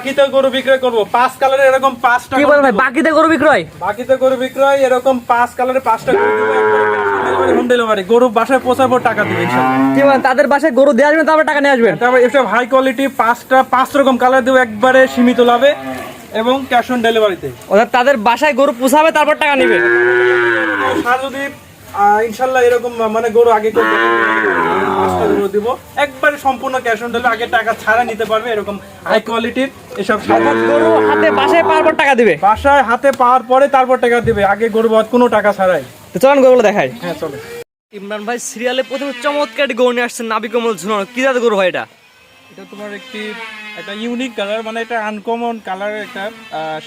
বাকিতে গরু বিক্রয় করব। পাঁচ কালারের এরকম পাঁচটা কি বলেন ভাই বাকিতে গরু বিক্রয়? বাকিতে গরু বিক্রয় এরকম পাঁচ কালারের পাঁচটা গরু দেবো। হোম ডেলিভারি গরু বাসায় পৌঁছাবো টাকা দিবে ইনশাল্লাহ। কি বলেন তাদের বাসায় গরু দিয়ে আসবেন তারপর টাকা নিয়ে আসবেন? তারপর এসব হাই কোয়ালিটি পাঁচটা পাঁচ রকম কালার দেবো একবারে সীমিত লাভে এবং ক্যাশ অন ডেলিভারিতে অর্থাৎ তাদের বাসায় গরু পুষাবে তারপর টাকা নিবে। যদি ইনশাল্লাহ এরকম মানে গরু আগে করে পাঁচটা দিব। একবারে সম্পূর্ণ ক্যাশ অন ডেলিভারি আগে টাকা ছাড়া নিতে পারবে এরকম হাই কোয়ালিটির এসব গরু হাতে বাসায় পাওয়ার পর টাকা দিবে? বাসায় হাতে পাওয়ার পরে তারপর টাকা দিবে। আগে গরু বাদ কোনো টাকা ছাড়াই। তো চলেন গরুগুলো দেখাই। হ্যাঁ চলো। ইমরান ভাই সিরিয়ালে প্রথমে চমৎকার গৌনে গরু নিয়ে আসছেন নাবিকমল ঝুলানো। কি দাদা গরু ভাই এটা? এটা তোমার একটি একটা ইউনিক কালার মানে এটা আনকমন কালারের একটা আহ,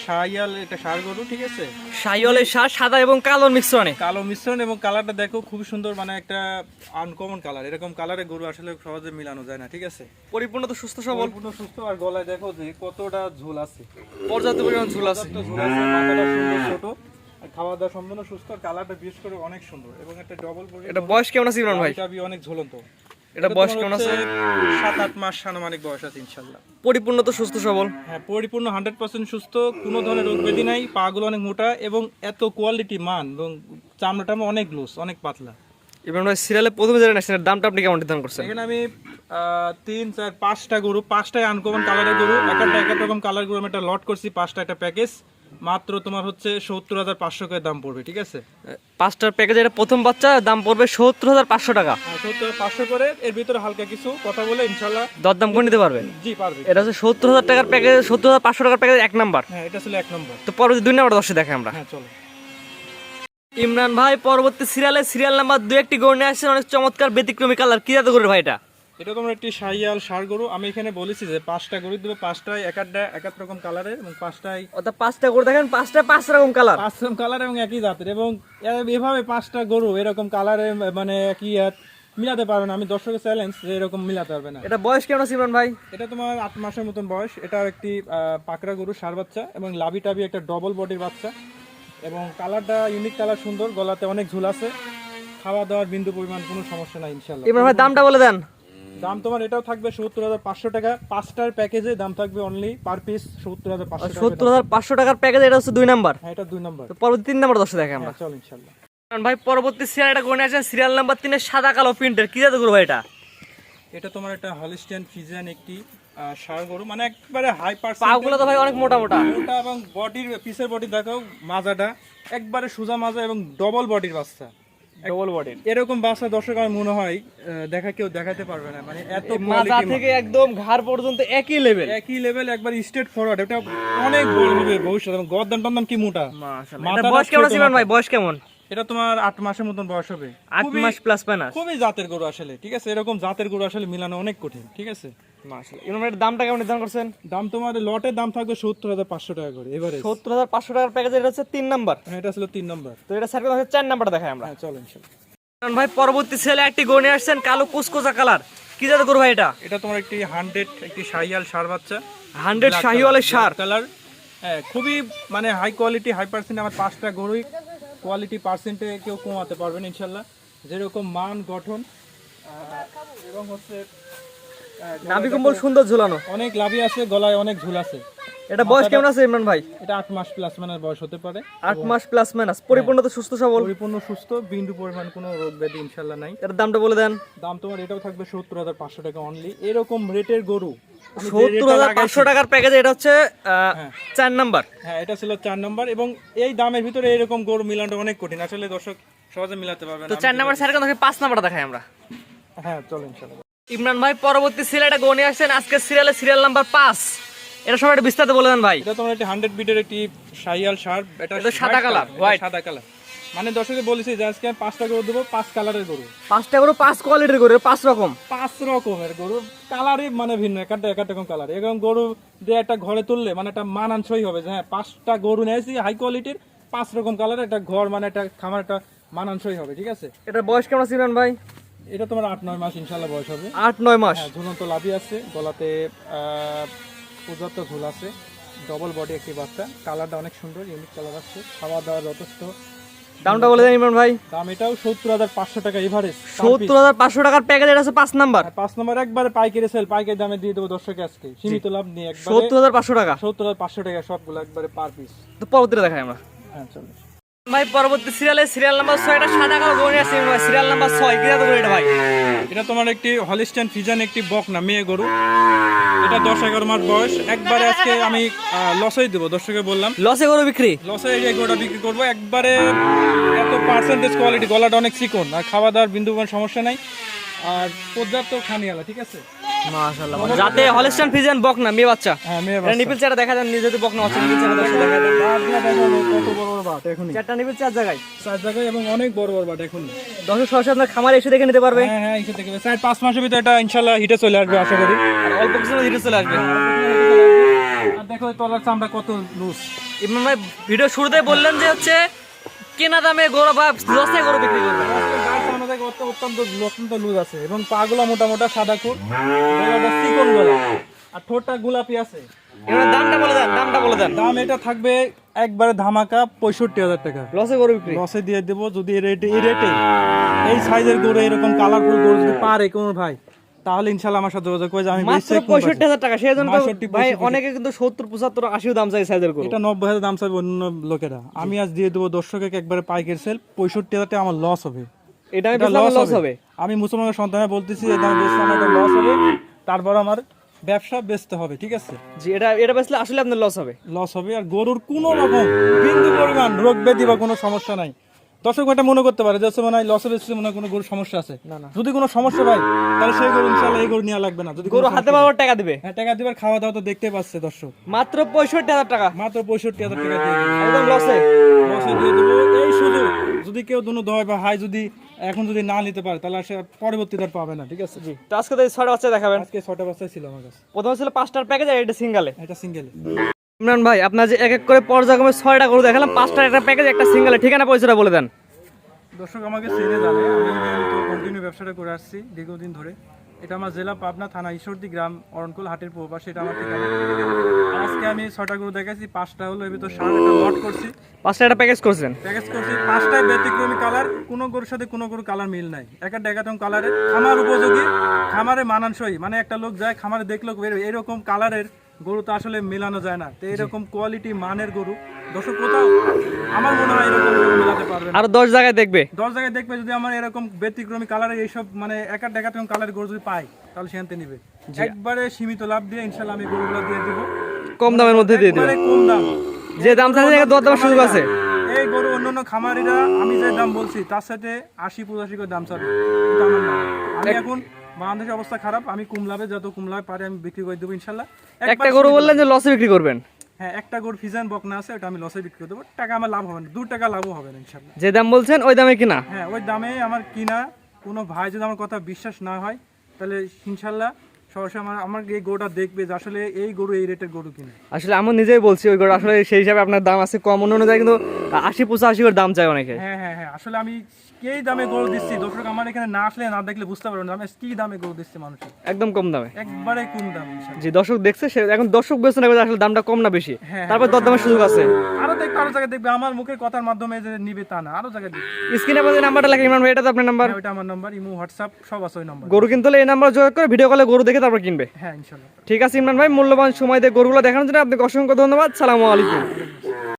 শাহিয়াল এটা সার গরু ঠিক আছে? সাইওয়ালের সার সাদা এবং কালো মিশ্রণে কালো মিশ্রণ এবং কালারটা দেখো খুবই সুন্দর মানে একটা আনকমন কালার এরকম কালারের গরু আসলে সহজে মিলানো যায় না ঠিক আছে? পরিপূর্ণ তো সুস্থ সবল। সম্পূর্ণ সুস্থ আর গলায় দেখো যে কতটা ঝোল আছে। পর্যাপ্ত পরিমাণ ঝুল আছে। ঝোল আছে মাথাটা সুন্দর ছোট খাওয়া দাওয়া সম্পূর্ণ সুস্থ কালারটা বিশেষ করে অনেক সুন্দর এবং একটা ডবল এটা বয়স কেমন আছে ইমরান ভাই? এটা অনেক ঝুলন্ত। এটা বয়স কেমন আছে? সাত আট মাস আনুমানিক বয়স আছে ইনশাল্লাহ পরিপূর্ণ তো সুস্থ সবল? হ্যাঁ পরিপূর্ণ হান্ড্রেড পার্সেন্ট সুস্থ কোনো ধরনের রোগ ব্যাধি নাই পাগুলো অনেক মোটা এবং এত কোয়ালিটি মান এবং চামড়াটা অনেক লুজ অনেক পাতলা। ভাই সিরিয়ালে প্রথমে নেছেন এর দামটা আপনি কেমন নির্ধারণ করছেন? এখানে আমি তিন চার পাঁচটা গরু পাঁচটাই আনকমন কালারের গরু একটা এক এক রকম কালার গরু আমি একটা লট করছি পাঁচটা একটা প্যাকেজ মাত্র তোমার হচ্ছে সত্তর হাজার পাঁচশো করে দাম পড়বে ঠিক আছে? পাঁচটার প্যাকেজ এটা প্রথম বাচ্চা দাম পড়বে সত্তর হাজার পাঁচশো টাকা। সত্তর পাঁচশো করে এর ভিতরে হালকা কিছু কথা বলে ইনশাল্লাহ দরদাম করে নিতে পারবেন? জি পারবে। এটা হচ্ছে সত্তর হাজার টাকার প্যাকেজ সত্তর হাজার পাঁচশো টাকার প্যাকেজ এক নাম্বার হ্যাঁ এটা ছিল এক নম্বর তো পরবর্তী দুই নাম্বার দশে দেখে আমরা। হ্যাঁ চলো। ইমরান ভাই পরবর্তী সিরিয়ালে সিরিয়াল নাম্বার দু একটি গরু নিয়ে আসছেন। অনেক চমৎকার ব্যতিক্রমী কালার কি জাত গরুর ভাই এটা? এটা তোমার একটি শাহিয়াল সার গরু। আমি এখানে বলেছি যে পাঁচটা গরু দেবে। পাঁচটায় এক একটা এক এক রকম কালারের এবং পাঁচটায় অর্থাৎ পাঁচটা গরু দেখেন পাঁচটা পাঁচ রকম কালার পাঁচ রকম কালার এবং একই জাতের এবং এভাবে পাঁচটা গরু এরকম কালারে মানে কি মিলাতে পারবে না। আমি দর্শকের চ্যালেঞ্জ যে এরকম মিলাতে পারবে না। এটা বয়স কেমন আছে ইমরান ভাই? এটা তোমার আট মাসের মতন বয়স। এটা একটি আহ, পাকড়া গরু সার বাচ্চা এবং লাভি টাবি একটা ডবল বডির বাচ্চা এবং কালারটা ইউনিক কালার সুন্দর। গলাতে অনেক ঝুল আছে। খাওয়া দাওয়ার বিন্দু পরিমাণ কোনো সমস্যা নাই ইনশাল্লাহ ইমরান ভাই দামটা বলে দেন। দাম তোমার এটাও থাকবে সত্তর হাজার পাঁচশো টাকা। পাঁচটার প্যাকেজে দাম থাকবে অনলি পার পিস সত্তর হাজার পাঁচশো সত্তর হাজার পাঁচশো টাকার প্যাকেজ এটা হচ্ছে দুই নাম্বার। হ্যাঁ এটা দুই নাম্বার। তো পরবর্তী তিন নাম্বার দশে দেখে আমরা। হ্যাঁ চল ইনশাল্লাহ। ভাই পরবর্তী সিরিয়াল এটা গরু নিয়ে আসছেন সিরিয়াল নাম্বার তিনের সাদা কালো প্রিন্টের। কি গরু ভাই এটা? এটা তোমার একটা হলিস্টিয়ান ফিজিয়ান একটি ষাঁড় গরু। মানে একবারে হাই পাগুলো তো ভাই অনেক মোটা মোটা। ওটা এবং বডির পিসের বডি দেখো মাজাটা। একবারে সোজা মাজা এবং ডবল বডির বাচ্চা। ডবল বডির এরকম বাচ্চা দর্শক আমার মনে হয় দেখা কেউ দেখাতে পারবে না। মানে এত মাথা থেকে একদম ঘাড় পর্যন্ত একই লেভেল একই লেভেল একবার স্টেট ফরওয়ার্ড এটা অনেক বড় হবে গদ্দান কি মোটা? মাথাটা বয়স কেমন ভাই? বয়স কেমন? এটা তোমার আট মাসের মতন বয়স হবে। আট মাস প্লাস মাইনাস খুবই জাতের গরু আসলে ঠিক আছে? এরকম জাতের গরু আসলে মিলানো অনেক কঠিন ঠিক আছে? দামটা কেমন নির্ধারণ করছেন? দাম তোমার লটের দাম থাকবে সত্তর হাজার পাঁচশো টাকা করে এবারে সত্তর হাজার পাঁচশো টাকার প্যাকেজ এটা হচ্ছে নাম্বার। এটা ছিল নম্বর। তো এটা হচ্ছে নাম্বারটা দেখাই আমরা। হ্যাঁ চলো ভাই পরবর্তী ছেলে একটি আসছেন কালো কালার। কি জাতের গরু ভাই এটা? এটা তোমার একটি হান্ড্রেড একটি শাহিয়াল সার বাচ্চা। শাহিওয়ালের সার। কালার হ্যাঁ খুবই মানে হাই কোয়ালিটি হাই পার্সেন্ট আমার পাঁচটা গরুই কোয়ালিটি পার্সেন্টে কেউ কমাতে পারবেন ইনশাল্লাহ যেরকম মান গঠন এবং হচ্ছে নাভি কম্বল সুন্দর ঝুলানো। অনেক লাভি আছে গলায় অনেক ঝুল আছে। এটা বয়স কেমন আছে ইমরান ভাই? এটা আট মাস প্লাস মানে বয়স হতে পারে। আট মাস প্লাস মাইনাস পরিপূর্ণ তো সুস্থ সবল। পরিপূর্ণ সুস্থ বিন্দু পরিমাণ কোনো রোগ ব্যাধি ইনশাল্লাহ নাই। এর দামটা বলে দেন। দাম তোমার এটাও থাকবে সত্তর হাজার পাঁচশো টাকা অনলি এরকম রেটের গরু। আমি যে সত্তর রেটটা হাজার লাগাইছি- পাঁচশো টাকার প্যাকেজ এটা হচ্ছে আহ, চার নাম্বার। হ্যাঁ এটা ছিল চার নম্বর এবং এই দামের ভিতরে এরকম গরু মিলানোটা অনেক কঠিন। আসলে দর্শক সহজে মিলাতে পারবে না। তো না চার নাম্বার স্যার থেকে পাঁচ নাম্বারটা দেখাই আমরা। হ্যাঁ চলো ইনশাল্লাহ ইমরান ভাই পরবর্তী সিরিয়ালটা গো নিয়ে আসছেন আজকে সিরিয়ালে সিরিয়াল নাম্বার পাঁচ। এটা সবাই একটু বিস্তারিত বলে দেন ভাই। এটা তোমার একটি হান্ড্রেড বিটের একটি শাহিয়াল সার। এটা সাদা কালার white। সাদা কালার মানে দর্শকে বলেছি যে আজকে আমি পাঁচটা গরু দেবো পাঁচ কালারের গরু। পাঁচটা গরু পাঁচ কোয়ালিটির গরু পাঁচ রকম। পাঁচ রকমের গরু। কালারই মানে ভিন্ন একটা এক রকম কালার এবং গরু দিয়ে একটা ঘরে তুললে মানে একটা মানানসই হবে যে হ্যাঁ পাঁচটা গরু নিয়েছি হাই কোয়ালিটির পাঁচ রকম কালারের একটা ঘর মানে একটা খামার একটা মানানসই হবে ঠিক আছে? এটা বয়স কেমন আছে ইমরান ভাই? এটা তোমার আট নয় মাস ইনশাল্লাহ বয়স হবে। আট নয় মাস। হ্যাঁ ঝুলন্ত লাভি আছে। গলাতে পর্যাপ্ত ঝুল আছে। ডবল বডি একটি বাচ্চা। কালারটা অনেক সুন্দর ইউনিক কালার আছে। খাওয়া দাওয়া যথেষ্ট। দামটা বলে দেন ইমরান ভাই। দাম এটাও সত্তর হাজার পাঁচশো টাকা এভারেজ সত্তর হাজার পাঁচশো টাকার প্যাকেজ এটা আছে পাঁচ নাম্বার। পাঁচ নম্বর একবারে পাইকারি সেল পাইকারি দামে দিয়ে দেবো দর্শক আজকে। সীমিত লাভ নিয়ে সত্তর হাজার পাঁচশো টাকা। সত্তর হাজার পাঁচশো টাকা সবগুলো একবারে পার পিস তো পরবর্তীটা দেখাই আমরা। হ্যাঁ চলো। ভাই পরবর্তী সিরিয়ালে সিরিয়াল নাম্বার ছয় এটা সাদা কালো গরু ভাই সিরিয়াল নাম্বার ছয়। কি জাতের গরু এটা ভাই? এটা তোমার একটি হলিস্টান ফিজান একটি বক না মেয়ে গরু। এটা দশ এগারো মাস বয়স। একবারে আজকে আমি লসই দেবো দর্শকে বললাম। লসে গরু বিক্রি? লসে এই গরুটা বিক্রি করব একবারে এত পার্সেন্টেজ কোয়ালিটি গলাটা অনেক চিকন আর খাওয়া দাওয়ার বিন্দু কোনো সমস্যা নাই। আর পর্যাপ্ত খানিয়ালা ঠিক আছে? মাশাআল্লাহ যাতে বক না মেয়ে বাচ্চা। হ্যাঁ মেয়ে নিপিল দেখা যান নিজে যদি বক না নিপিল দেখা যান বাটগুলা দেখো না, কত বড় বড় বাট এখনই। চারটা নিপিল চার জায়গায়। চার জায়গায় এবং অনেক বড় বড় বাট এখন দর্শক সরাসরি আপনার খামারে এসে দেখে নিতে পারবে। হ্যাঁ হ্যাঁ এসে থেকে চার পাঁচ মাসের ভিতরে এটা হিটে চলে আসবে আশা করি। অল্প কিছু হিটে চলে আসবে। আর দেখো তলার চামড়া কত লুজ ইমরান ভাই ভিডিও শুরুতে বললেন যে হচ্ছে কেনা দামে গরু বা লসে গরু বিক্রি করবে অত্যন্ত অত্যন্ত লুজ আছে এবং পাগুলা মোটা মোটা সাদা খুব। চিকন গলা। আর ঠোঁটটা গোলাপি আছে। দামটা বলে দেন দামটা বলে দেন। দাম এটা থাকবে একবারে ধামাকা পঁয়ষট্টি হাজার টাকা। লসে গরু বিক্রি? লসে দিয়ে দেবো যদি এই রেটে এই রেটে। এই সাইজের গরু এরকম কালারফুল গরু যদি পারে কোনো ভাই তাহলে ইনশাল্লাহ আমার সাথে যোগাযোগ করে আমি মাত্র টাকা। সেই জন্য ভাই অনেকে কিন্তু সত্তর পঁচাত্তর আশিও দাম চাই সাইজের গরু। এটা নব্বই হাজার দাম চাইবে অন্য লোকেরা। আমি আজ দিয়ে দেবো দর্শকে একবারে পাইকের সেল পঁয়ষট্টি হাজার টাকা আমার লস হবে। এটা আমি লস হবে। আমি মুসলমানের সন্তানে বলতেছি এই দামে বেচলে আমার লস হবে। তারপর আমার ব্যবসা বেচতে হবে। ঠিক আছে? জি এটা এটা বেচলে আসলে আপনার লস হবে। লস হবে। আর গরুর কোনো রকম বিন্দু পরিমাণ রোগ ব্যাধি বা কোনো সমস্যা নাই। দর্শক এটা মনে করতে পারে যে মনে হয় লসে বেচছে মনে হয় কোনো গরুর সমস্যা আছে। যদি কোনো সমস্যা ভাই তাহলে সেই গরু ইনশাল্লাহ এই গরু নেওয়া লাগবে না। যদি গরু হাতে পাওয়ার টাকা দিবে। হ্যাঁ টাকা দিবার খাওয়া দাওয়া তো দেখতে পাচ্ছে দর্শক। মাত্র পঁয়ষট্টি হাজার টাকা। মাত্র পঁয়ষট্টি হাজার টাকা দিয়ে। একদম লসে লসে দিয়ে দেবো। এই শুধু যদি কেউ দুনো দয় বা হাই যদি এখন যদি না নিতে পারে তাহলে সে পরবর্তীতে আর পাবে না ঠিক আছে? জি। তো আজকে তো এই ছয়টা বাচ্চা দেখাবেন। আজকে ছটা বাচ্চা ছিল আমার কাছে। প্রথমে ছিল পাঁচটার প্যাকেজ আর এটা সিঙ্গেলে এটা সিঙ্গেল ইমরান ভাই আপনার যে এক এক করে পর্যায়ক্রমে ছয়টা গরু দেখালাম পাঁচটার একটা প্যাকেজ একটা সিঙ্গেলে ঠিকানা পয়সাটা বলে দেন। দর্শক আমাকে চিনে জানে আমি কন্টিনিউ ব্যবসাটা করে আসছি দীর্ঘদিন ধরে। এটা আমার জেলা পাবনা থানা ঈশ্বরদী গ্রাম অরণকুল হাটের পূর্বা সেটা আমার ঠিকানা। আজকে আমি ছটা গরু দেখাচ্ছি পাঁচটা হলো ভিতর সার একটা লট করছি। পাঁচটা একটা প্যাকেজ করছেন? প্যাকেজ করছি পাঁচটায় ব্যতিক্রমী কালার কোনো গরুর সাথে কোনো গরু কালার মিল নাই। একটা ডেকাতম কালারের খামার উপযোগী খামারে মানানসই। মানে একটা লোক যায় খামারে দেখল এরকম কালারের গরু তো আসলে মেলানো যায় না। তো এরকম কোয়ালিটি মানের গরু। দর্শক কোথাও আমার মনে হয় এরকম মেলাতে পারবে আরও দশ জায়গায় দেখবে। দশ জায়গায় দেখবে যদি আমার এরকম ব্যতিক্রমী কালারের এইসব মানে একা ডেকাতম কালারের গরু যদি পাই তাহলে সেখানতে নিবে। একবারে সীমিত লাভ দিয়ে ইনশাল্লাহ আমি গরুগুলো দিয়ে দেবো। কম দামের মধ্যে দিয়ে দেবে। কম দাম। যে দাম চাইছে দর দামের সুযোগ আছে এই গরু অন্যান্য খামারিরা আমি যে দাম বলছি তার সাথে আশি পঁচাশি করে দাম চাবে। আমি এখন বাংলাদেশের অবস্থা খারাপ আমি কুমলাবে যত কুমলাবে পারে আমি বিক্রি করে দেবো ইনশাল্লাহ একটা গরু বললেন যে লসে বিক্রি করবেন। হ্যাঁ একটা গরু ফিজান বকনা আছে ওটা আমি লসে বিক্রি করে দেবো। টাকা আমার লাভ হবে না দু টাকা লাভও হবে না ইনশাল্লাহ। যে দাম বলছেন ওই দামে কিনা? হ্যাঁ ওই দামে আমার কিনা। কোনো ভাই যদি আমার কথা বিশ্বাস না হয় তাহলে ইনশাল্লাহ সরাসরি আমার আমার এই গরুটা দেখবে যে আসলে এই গরু এই রেটের গরু কিনে। আসলে আমি নিজেই বলছি ওই গরু আসলে সেই হিসাবে আপনার দাম আছে কম অন্য অনুযায়ী কিন্তু আশি পঁচাশি করে দাম চাই অনেকে। হ্যাঁ হ্যাঁ হ্যাঁ আসলে আমি কি দামে গরু দিচ্ছি? দর্শক আমার এখানে না আসলে না দেখলে বুঝতে পারবেন না আমি কি দামে গরু দিচ্ছি একদম কম দামে। একবারে কম দাম যে দর্শক দেখছে সে এখন দর্শক বেছে আসলে দামটা কম না বেশি। হ্যাঁ, তারপর দরদামের সুযোগ আছে। আরও জায়গায় দেখবে আমার মুখের কথার মাধ্যমে যে নিবে তা না আরও জায়গায় দেখবে। স্ক্রিনে আপনাদের নাম্বারটা লাগে ইমরান ভাই এটা তো আপনার নাম্বার। হ্যাঁ, আমার নাম্বার ইমো হোয়াটসঅ্যাপ সব আছে ওই নাম্বার। গরু কিনতে হলে এই নাম্বার যোগাযোগ করে ভিডিও কলে গরু দেখে তারপর কিনবে। হ্যাঁ ঠিক আছে ইমরান ভাই মূল্যবান সময় দিয়ে গরুগুলো দেখানোর জন্য আপনাকে অসংখ্য ধন্যবাদ। সালামু আলাইকুম।